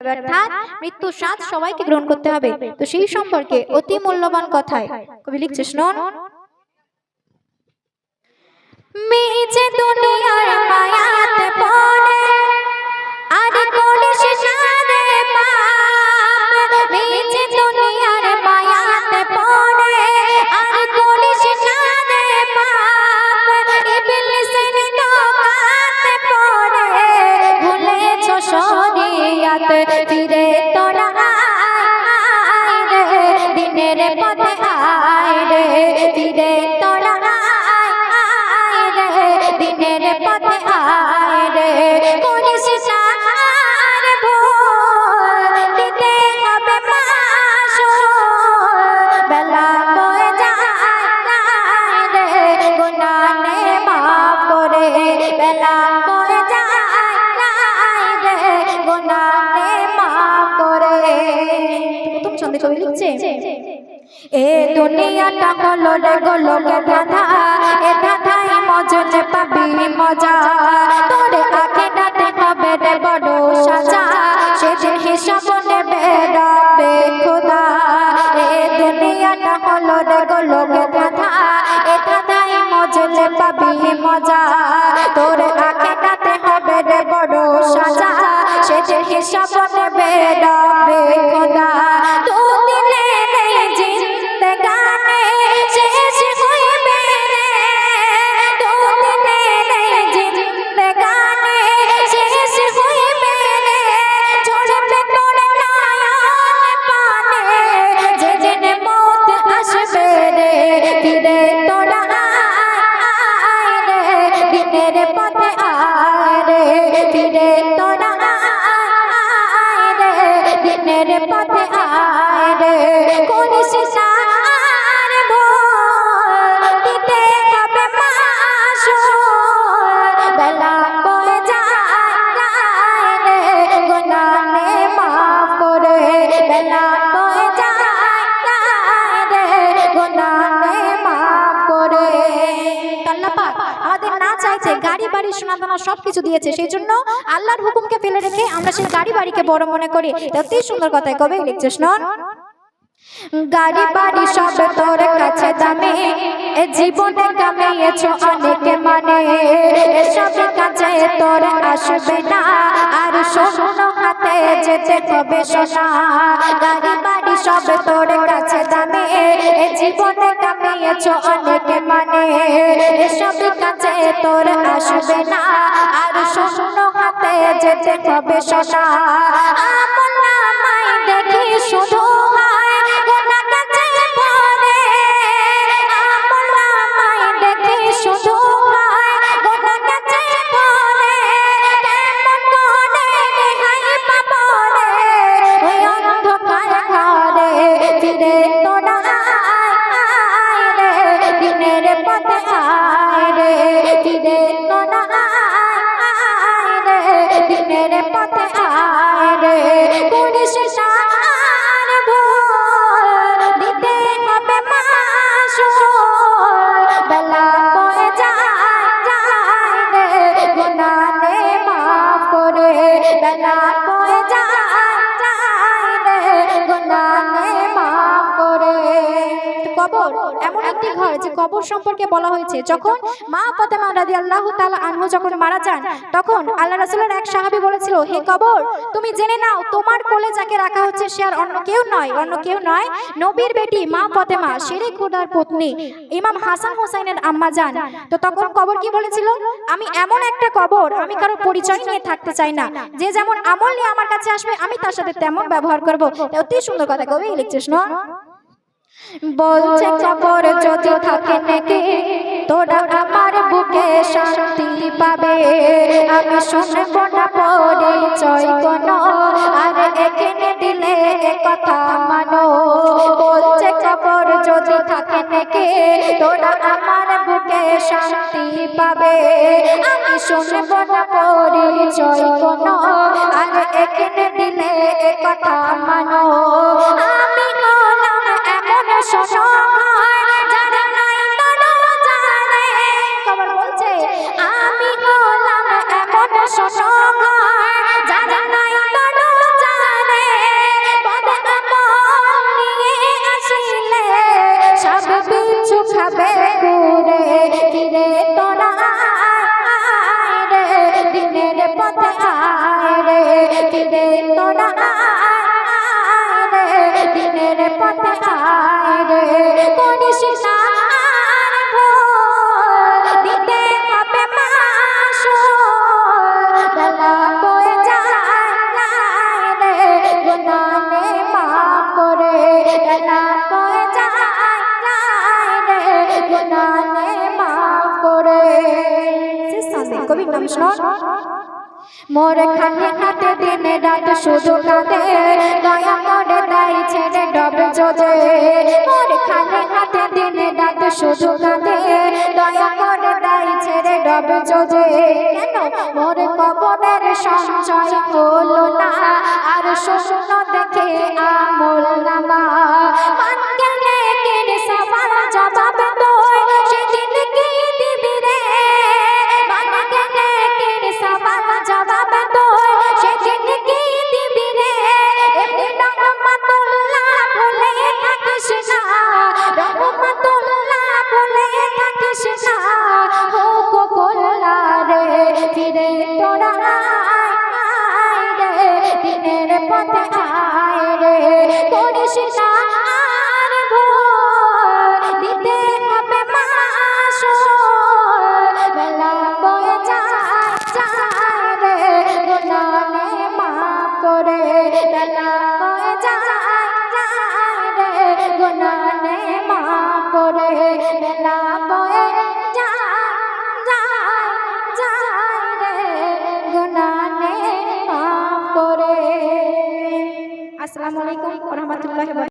অর্থাৎ মৃত্যু স্বাদ সবাইকে গ্রহণ করতে হবে। তো সেই সম্পর্কে অতি মূল্যবান কথায় কবি লিখছে, শুনুন। মেজে দুনিয়ার মায়াতে শরিয়াত ফিরে তোরা আয় রে, দিনের পথে আয় রে। ফিরে তোরা আয় রে, দিনের পথে আয় রে। করিস না আর দিতে হবে মাসুল। বেলা বয়ে যায় রে। গুনানে মাফ করে বেলা কবি লিখছে? এ দুনিয়াটা হলো রে গোলকে ধাঁধা, এ ধাঁধাই মজনে পাবি মজা। তোরে আখে ডাতে হবে রে বড় সাজা, সেদিন হিসাব নেবে রবে খোদা। এ দুনিয়াটা হলো রে গোলকে ধাঁধা, এ ধাঁধাই মজনে পাবি মজা। তোরে আখে ডাতে হবে রে বড় সাজা, সেদিন হিসাব নেবে রবে দিনের পথে আয় রে। কোন না বাড়ি সোনাদানা সব সবকিছু দিয়েছে সেই জন্য আল্লাহর হুকুমকে ফেলে রেখে আমরা সেই গাড়ি বাড়িকে বড় মনে করি। অতি সুন্দর কথায় কবে লিখছে শুনুন গাড়ি বাড়ি সব তোর কাছে দামে। এ জীবনে কামিয়েছ অনেক মানে। এসব কাছে তোর আসবে না। আর শূন্য হাতে যেতে হবে সোনা গাড়ি বাড়ি সব তোর কাছে দামে। এ জীবনে কামিয়েছ অনেক মানে। এসব কাছে তোর আসবে না। আর শূন্য হাতে যেতে হবে সোনা আমল নামাই দেখি শুধু ফিরে একটি ঘর যে কবর সম্পর্কে বলা হয়েছে, যখন মা ফাতেমা রাদিয়াল্লাহু তাআলা আনহু যখন মারা যান, তখন আল্লাহ রাসূলের এক সাহাবী বলেছিল, হে কবর, তুমি জেনে নাও, তোমার কোলে যাকে রাখা হচ্ছে সে আর অন্য কেউ নয়, অন্য কেউ নয়। নবীর বেটি মা ফাতেমা শেরে খুদার পত্নী, ইমাম হাসান হোসাইনের আম্মা যান। তো তখন কবর কি বলেছিল? আমি এমন একটা কবর, আমি কারও পরিচয় নিয়ে থাকতে চাই না। যে যেমন আমল নিয়ে আমার কাছে আসবে, আমি তার সাথে তেমন ব্যবহার করব। অতি সুন্দর কথা, কবি লিখছিস বলছে কবর যদি থাকে নাকি, তোরা আমার বুকে শান্তি পাবে। আমি শুনব না পরিচয় কোন, আর এখানে দিলে কথা মানো। বলছে কবর যদি থাকে নাকি, তোরা আমার বুকে শান্তি পাবে। আমি শুনব না পরিচয় কোন, আর এখানে দিলে কথা মানো। আমি তোরা আয় রে দিনের পথে আয় রে। করিস না বেলা বয়ে যায় রে গুনানে মাফ করে। বেলা বয়ে যায় রে গুনানে মাফ নাম শুনুন মোর খাতে খাতে দিনে রাত শুধু কাঁদে, দয়া মোরে তাই ছেড়ে ডবে জোজে মোর খাতে খাতে দিনে রাত শুধু কাঁদে, দয়া মোরে তাই ছেড়ে ডবে জোজে কেন মোর কবরের সঞ্চয় হলো না, আর শূন্য আসসালামু আলাইকুম ওয়া রাহমাতুল্লাহি ওয়া